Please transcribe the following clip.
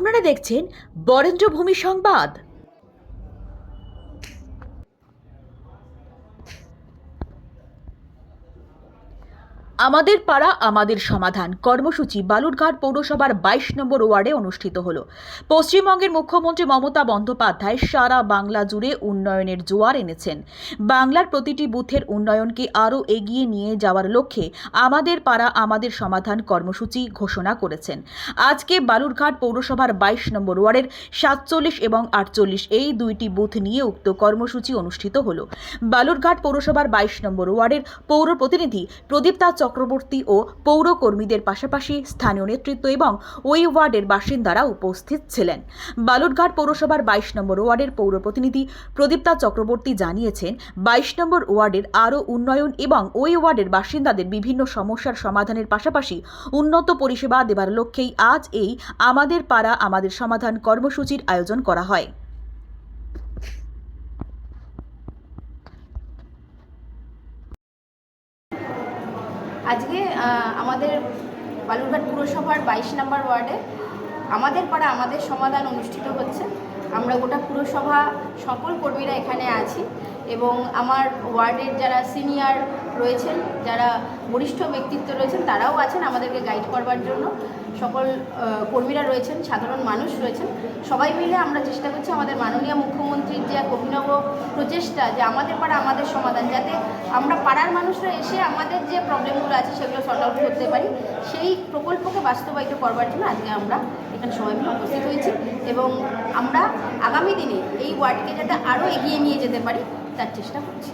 আপনারা দেখছেন বরেন্দ্রভূমি সংবাদ। আমাদের পাড়া, আমাদের সমাধান। কর্মসূচি বালুরঘাট পৌরসভার বাইশ নম্বর ওয়ার্ডে অনুষ্ঠিত হল। পশ্চিমবঙ্গের মুখ্যমন্ত্রী মমতা বন্দ্যোপাধ্যায় সারা বাংলা জুড়ে উন্নয়নের জোয়ার এনেছেন। বাংলার প্রতিটি বুথের উন্নয়নকে আরও এগিয়ে নিয়ে যাওয়ার লক্ষ্যে আমাদের পাড়া, আমাদের সমাধান কর্মসূচি ঘোষণা করেছেন। আজকে বালুরঘাট পৌরসভার বাইশ নম্বর ওয়ার্ডের সাতচল্লিশ এবং আটচল্লিশ এই দুইটি বুথ নিয়ে উক্ত কর্মসূচি অনুষ্ঠিত হল। বালুরঘাট পৌরসভার বাইশ নম্বর ওয়ার্ডের পৌর প্রতিনিধি প্রদীপ্তা চক্রবর্তী ও পৌর কর্মীদের পাশাপাশি স্থানীয় নেতৃত্ব এবং ওই ওয়ার্ডের বাসিন্দারা উপস্থিত ছিলেন। বালুরঘাট পৌরসভার বাইশ নম্বর ওয়ার্ডের পৌর প্রতিনিধি প্রদীপ্তা চক্রবর্তী জানিয়েছেন, বাইশ নম্বর ওয়ার্ডের আরও উন্নয়ন এবং ওই ওয়ার্ডের বাসিন্দাদের বিভিন্ন সমস্যার সমাধানের পাশাপাশি উন্নত পরিষেবা দেবার লক্ষ্যেই আজ এই আমাদের পাড়া, আমাদের সমাধান কর্মসূচির আয়োজন করা হয়। আজকে আমাদের বালুরঘাট পুরসভার বাইশ নম্বর ওয়ার্ডে আমাদের পাড়া আমাদের সমাধান অনুষ্ঠিত হচ্ছে। আমরা গোটা পুরসভা সকল কর্মীরা এখানে আছি এবং আমার ওয়ার্ডের যারা সিনিয়র রয়েছেন, যারা বরিষ্ঠ ব্যক্তিত্ব রয়েছেন, তারাও আছেন আমাদেরকে গাইড করবার জন্য। সকল কর্মীরা রয়েছেন, সাধারণ মানুষ রয়েছেন। সবাই মিলে আমরা চেষ্টা করছি আমাদের মাননীয় মুখ্যমন্ত্রীর যে এক অভিনব প্রচেষ্টা যে আমাদের পাড়া আমাদের সমাধান, যাতে আমরা পাড়ার মানুষরা এসে আমাদের যে প্রবলেমগুলো আছে সেগুলো সর্ট আউট করতে পারি। সেই প্রকল্পকে বাস্তবায়িত করবার জন্য আজকে আমরা এখানে সবাই মিলে উপস্থিত হয়েছি। এবং আমরা আগামী দিনে এই ওয়ার্ডকে যাতে আরও এগিয়ে নিয়ে যেতে পারি, তার চেষ্টা করছি।